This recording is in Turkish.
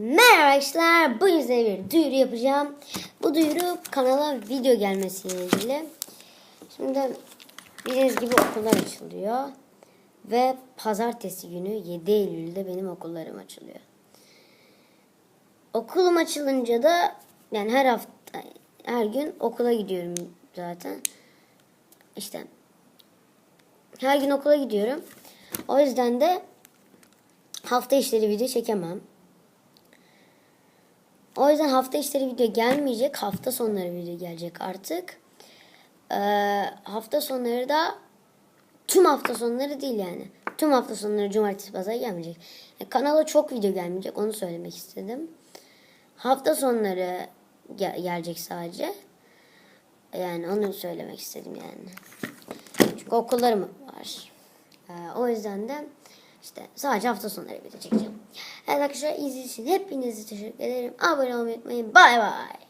Merhaba arkadaşlar. Bugün size bir duyuru yapacağım. Bu duyuru kanala video gelmesiyle ilgili. Şimdi bildiğiniz gibi okullar açılıyor. Ve pazartesi günü 7 Eylül'de benim okullarım açılıyor. Okulum açılınca da yani her hafta her gün okula gidiyorum zaten. İşte her gün okula gidiyorum. O yüzden de hafta işleri video çekemem. O yüzden hafta işleri video gelmeyecek. Hafta sonları video gelecek artık. Ee, hafta sonları da tüm hafta sonları değil yani. Tüm hafta sonları cumartesi pazar gelmeyecek. Yani kanala çok video gelmeyecek. Onu söylemek istedim. Hafta sonları gel- gelecek sadece. Yani onu söylemek istedim yani. Çünkü okullarım var. Ee, o yüzden de işte sadece hafta sonları video çekeceğim. Evet arkadaşlar izlediğiniz için hepinize teşekkür ederim. Abone olmayı unutmayın. Bay bay.